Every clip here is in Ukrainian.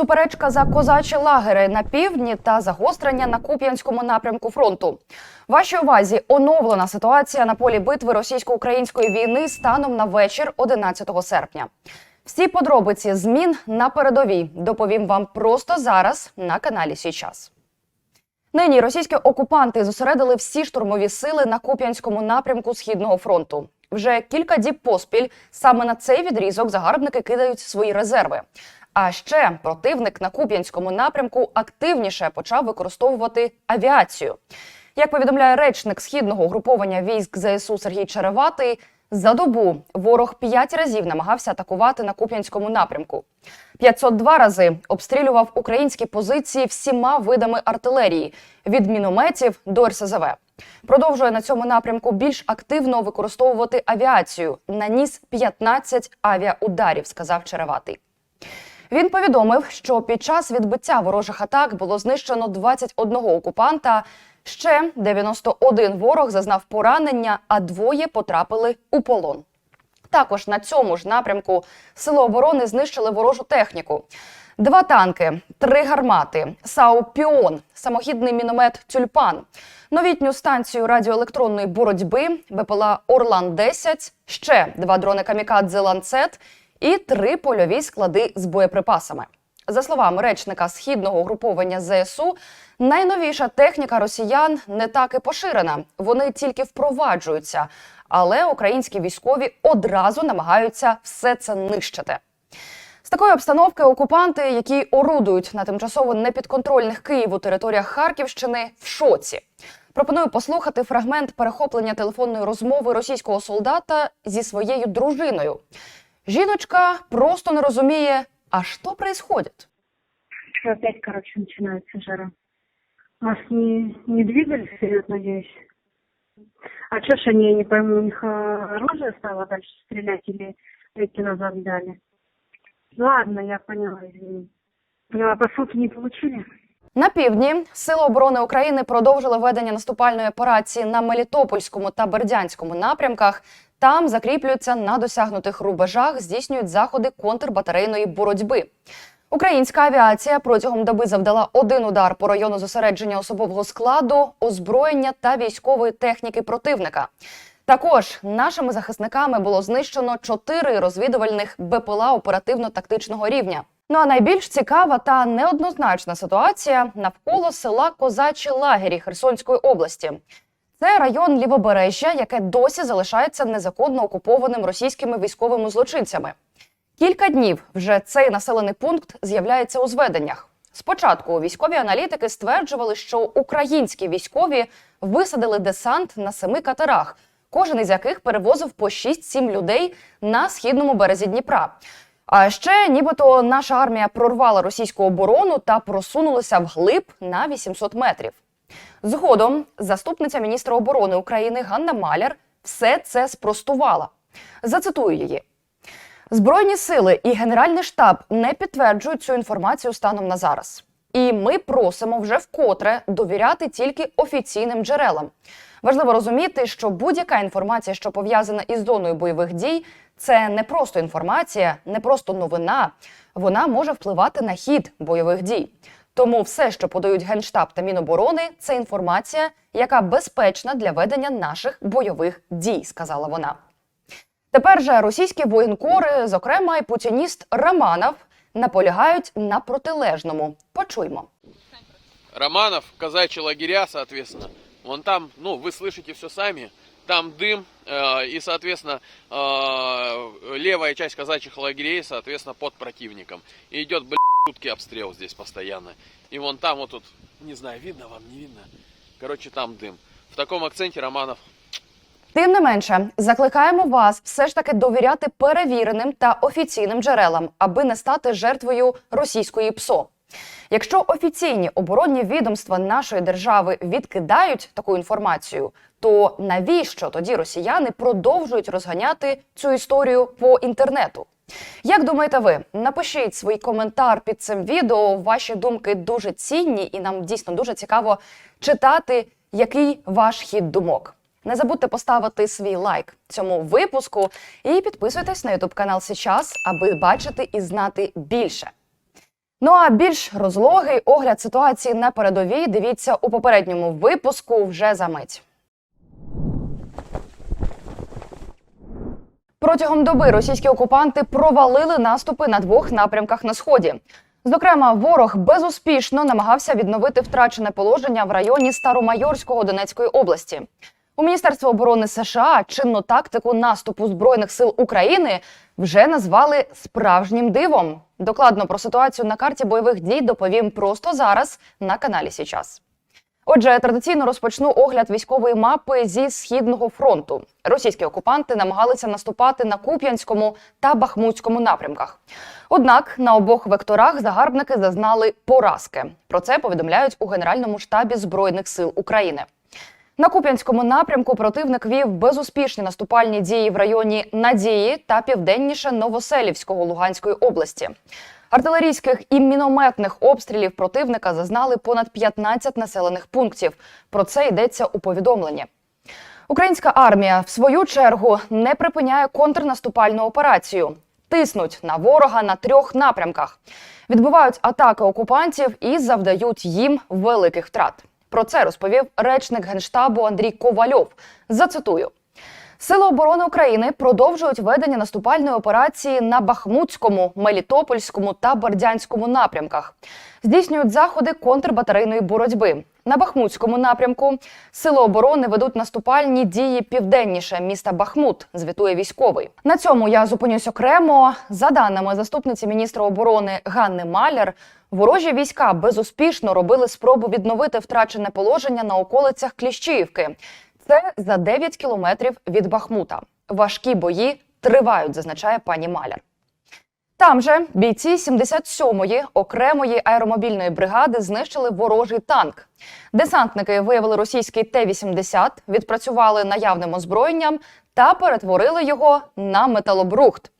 Суперечка за козачі лагери на півдні та загострення на Куп'янському напрямку фронту. Вашій увазі оновлена ситуація на полі битви російсько-української війни станом на вечір 11 серпня. Всі подробиці змін на передовій доповім вам просто зараз на каналі Січас. Нині російські окупанти зосередили всі штурмові сили на Куп'янському напрямку Східного фронту. Вже кілька діб поспіль саме на цей відрізок загарбники кидають свої резерви. А ще противник на Куп'янському напрямку активніше почав використовувати авіацію. Як повідомляє речник східного угруповання військ ЗСУ Сергій Череватий, за добу ворог п'ять разів намагався атакувати на Куп'янському напрямку. 502 рази обстрілював українські позиції всіма видами артилерії від мінометів до РСЗВ. Продовжує на цьому напрямку більш активно використовувати авіацію. Наніс 15 авіаударів, сказав Череватий. Він повідомив, що під час відбиття ворожих атак було знищено 21 окупанта. Ще 91 ворог зазнав поранення, а двоє потрапили у полон. Також на цьому ж напрямку сили оборони знищили ворожу техніку. Два танки, три гармати, САУ «Піон», самохідний міномет Тюльпан, новітню станцію радіоелектронної боротьби, БПЛА Орлан-10, ще два дрони Камікадзе Ланцет і три польові склади з боєприпасами. За словами речника східного угруповання ЗСУ, найновіша техніка росіян не так і поширена. Вони тільки впроваджуються, але українські військові одразу намагаються все це нищити. З такої обстановки окупанти, які орудують на тимчасово непідконтрольних Києву територіях Харківщини, в шоці. Пропоную послухати фрагмент перехоплення телефонної розмови російського солдата зі своєю дружиною. Жіночка просто не розуміє, а що происходит? Что опять, короче, начинается жара. Вас не, не двигались вперед, надеюсь? А что ж они, я не пойму, у них оружие стало дальше стрелять или эти назад дали? Ладно, я поняла, извини. А посылки не получили? На півдні Сили оборони України продовжили ведення наступальної операції на Мелітопольському та Бердянському напрямках. Там закріплюються на досягнутих рубежах, здійснюють заходи контрбатарейної боротьби. Українська авіація протягом доби завдала один удар по району зосередження особового складу, озброєння та військової техніки противника. Також нашими захисниками було знищено чотири розвідувальних БПЛА оперативно-тактичного рівня. Ну а найбільш цікава та неоднозначна ситуація навколо села Козачі Лагері Херсонської області. Це район лівобережжя, яке досі залишається незаконно окупованим російськими військовими злочинцями. Кілька днів вже цей населений пункт з'являється у зведеннях. Спочатку військові аналітики стверджували, що українські військові висадили десант на семи катерах, кожен із яких перевозив по 6-7 людей на східному березі Дніпра. А ще, нібито, наша армія прорвала російську оборону та просунулася вглиб на 800 метрів. Згодом заступниця міністра оборони України Ганна Маляр все це спростувала. Зацитую її. Збройні сили і Генеральний штаб не підтверджують цю інформацію станом на зараз. І ми просимо вже вкотре довіряти тільки офіційним джерелам. Важливо розуміти, що будь-яка інформація, що пов'язана із зоною бойових дій, це не просто інформація, не просто новина. Вона може впливати на хід бойових дій. Тому все, що подають Генштаб та Міноборони, це інформація, яка безпечна для ведення наших бойових дій, сказала вона. Тепер же російські воєнкори, зокрема і путініст Романов, наполягають на протилежному. Почуймо. Романов, казачьи лагеря, соответственно. Вон там, ну, вы слышите все сами. Там дым, э, и, соответственно, э, левая часть казачьих лагерей, соответственно, под противником. И идет, блядь, жуткий обстрел здесь постоянно. И вон там вот тут, не знаю, видно вам, не видно. Короче, там дым. В таком акценте Романов Тим не менше, закликаємо вас все ж таки довіряти перевіреним та офіційним джерелам, аби не стати жертвою російської ПСО. Якщо офіційні оборонні відомства нашої держави відкидають таку інформацію, то навіщо тоді росіяни продовжують розганяти цю історію по інтернету? Як думаєте ви? Напишіть свій коментар під цим відео. Ваші думки дуже цінні, і нам дійсно дуже цікаво читати, який ваш хід думок. Не забудьте поставити свій лайк цьому випуску і підписуйтесь на ютуб канал Сейчас, аби бачити і знати більше. Ну а більш розлогий огляд ситуації на передовій дивіться у попередньому випуску вже за мить. Протягом доби російські окупанти провалили наступи на двох напрямках на сході. Зокрема, ворог безуспішно намагався відновити втрачене положення в районі Старомайорського Донецької області. У Міністерстві оборони США чинну тактику наступу збройних сил України вже назвали справжнім дивом. Докладно про ситуацію на карті бойових дій доповім просто зараз на каналі Січас. Отже, традиційно розпочну огляд військової мапи зі східного фронту. Російські окупанти намагалися наступати на Куп'янському та Бахмутському напрямках. Однак на обох векторах загарбники зазнали поразки. Про це повідомляють у Генеральному штабі Збройних сил України. На Куп'янському напрямку противник вів безуспішні наступальні дії в районі Надії та південніше Новоселівського Луганської області. Артилерійських і мінометних обстрілів противника зазнали понад 15 населених пунктів. Про це йдеться у повідомленні. Українська армія, в свою чергу, не припиняє контрнаступальну операцію. Тиснуть на ворога на трьох напрямках, відбивають атаки окупантів і завдають їм великих втрат. Про це розповів речник генштабу Андрій Ковальов. Зацитую. Сили оборони України продовжують ведення наступальної операції на Бахмутському, Мелітопольському та Бердянському напрямках. Здійснюють заходи контрбатарейної боротьби. На Бахмутському напрямку сили оборони ведуть наступальні дії південніше міста Бахмут. Звітує військовий. На цьому я зупинюсь окремо. За даними заступниці міністра оборони Ганни Маляр, ворожі війська безуспішно робили спробу відновити втрачене положення на околицях Кліщіївки. Це за 9 кілометрів від Бахмута. Важкі бої тривають, зазначає пані Маляр. Там же бійці 77-ї окремої аеромобільної бригади знищили ворожий танк. Десантники виявили російський Т-80, відпрацювали наявним озброєнням та перетворили його на металобрухт.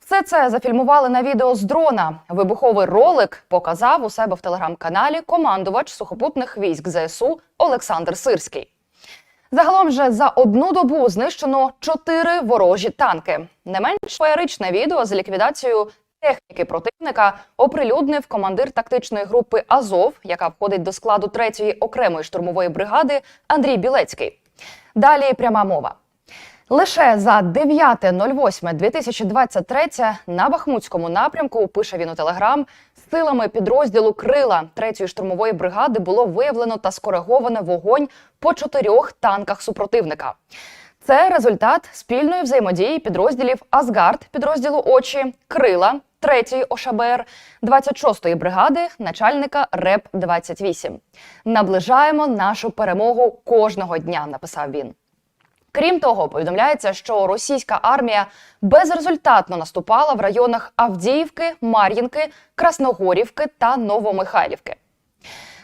Все це зафільмували на відео з дрона. Вибуховий ролик показав у себе в телеграм-каналі командувач сухопутних військ ЗСУ Олександр Сирський. Загалом же за одну добу знищено чотири ворожі танки. Не менш феєричне відео з ліквідацією техніки противника оприлюднив командир тактичної групи Азов, яка входить до складу 3-ї окремої штурмової бригади Андрій Білецький. Далі пряма мова. Лише за 9.08.2023 на Бахмутському напрямку, пише він у Телеграм, силами підрозділу Крила 3-ї штурмової бригади було виявлено та скориговано вогонь по чотирьох танках супротивника. Це результат спільної взаємодії підрозділів Асгард, підрозділу Очі, Крила, 3-ї ОШБР, 26-ї бригади, начальника РЕП 28. Наближаємо нашу перемогу кожного дня, написав він. Крім того, повідомляється, що російська армія безрезультатно наступала в районах Авдіївки, Мар'їнки, Красногорівки та Новомихайлівки.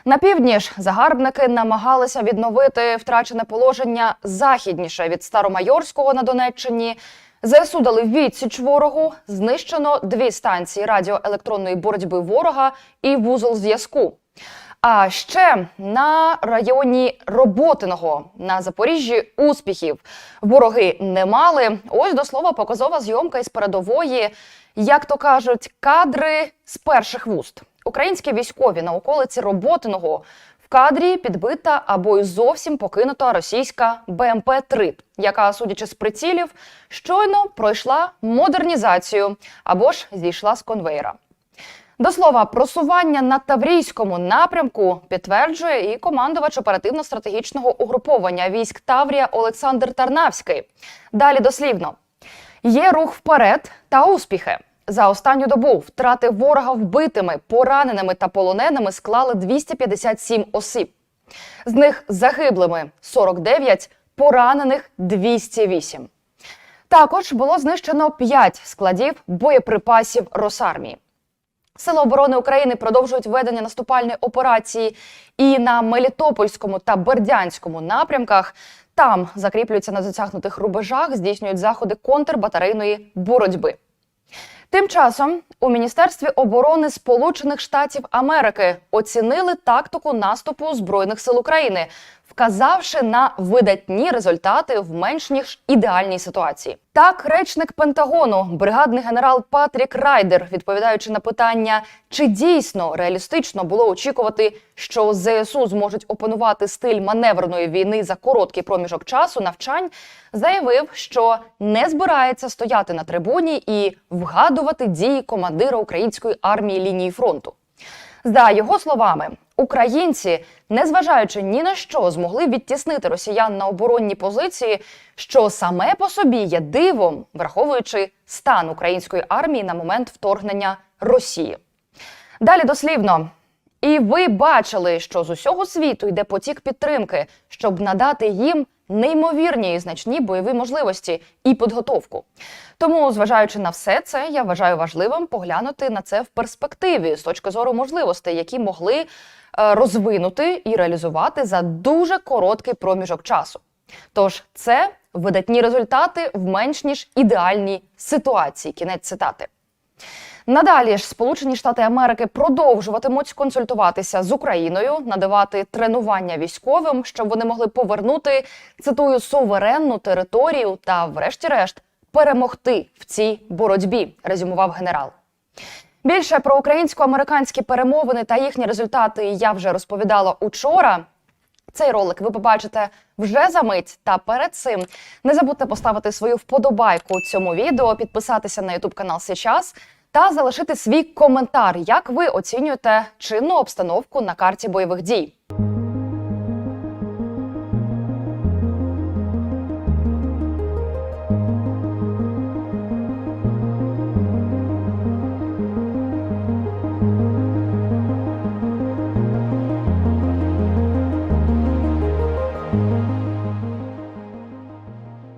На півдні ж загарбники намагалися відновити втрачене положення західніше від Старомайорського на Донеччині. ЗСУ дали відсіч ворогу. Знищено дві станції радіоелектронної боротьби ворога і вузол зв'язку. А ще на районі Роботиного на Запоріжжі успіхів вороги не мали. Ось до слова показова зйомка із передової, як то кажуть, кадри з перших вуст. Українські військові на околиці Роботиного в кадрі підбита або й зовсім покинута російська БМП 3 яка, судячи з прицілів, щойно пройшла модернізацію або ж зійшла з конвейера. До слова, просування на Таврійському напрямку підтверджує і командувач оперативно-стратегічного угруповання військ Таврія Олександр Тарнавський. Далі дослівно є рух вперед та успіхи. За останню добу втрати ворога вбитими, пораненими та полоненими склали 257 осіб. З них загиблими 49, поранених 208. Також було знищено 5 складів боєприпасів Росармії. Сили оборони України продовжують ведення наступальної операції і на Мелітопольському та Бердянському напрямках. Там закріплюються на затягнутих рубежах, здійснюють заходи контрбатарейної боротьби. Тим часом у Міністерстві оборони Сполучених Штатів Америки оцінили тактику наступу збройних сил України, вказавши на видатні результати в менш ніж ідеальній ситуації. Так, речник Пентагону, бригадний генерал Патрік Райдер, відповідаючи на питання, чи дійсно реалістично було очікувати, що ЗСУ зможуть опанувати стиль маневреної війни за короткий проміжок часу навчань, заявив, що не збирається стояти на трибуні і вгадувати дії командира української армії лінії фронту. За його словами, українці, незважаючи ні на що, змогли відтіснити росіян на оборонні позиції, що саме по собі є дивом, враховуючи стан української армії на момент вторгнення Росії. Далі дослівно. І ви бачили, що з усього світу йде потік підтримки, щоб надати їм неймовірні і значні бойові можливості і підготовку. Тому, зважаючи на все це, я вважаю важливим поглянути на це в перспективі з точки зору можливостей, які могли е, розвинути і реалізувати за дуже короткий проміжок часу. Тож це видатні результати в менш ніж ідеальній ситуації. Кінець цитати. Надалі ж Сполучені Штати Америки продовжуватимуть консультуватися з Україною, надавати тренування військовим, щоб вони могли повернути цитую суверенну територію та, врешті-решт, перемогти в цій боротьбі. Резюмував генерал. Більше про українсько-американські перемовини та їхні результати я вже розповідала учора. Цей ролик ви побачите вже за мить. Та перед цим не забудьте поставити свою вподобайку цьому відео, підписатися на YouTube канал Сейчас та залишити свій коментар, як ви оцінюєте чинну обстановку на карті бойових дій.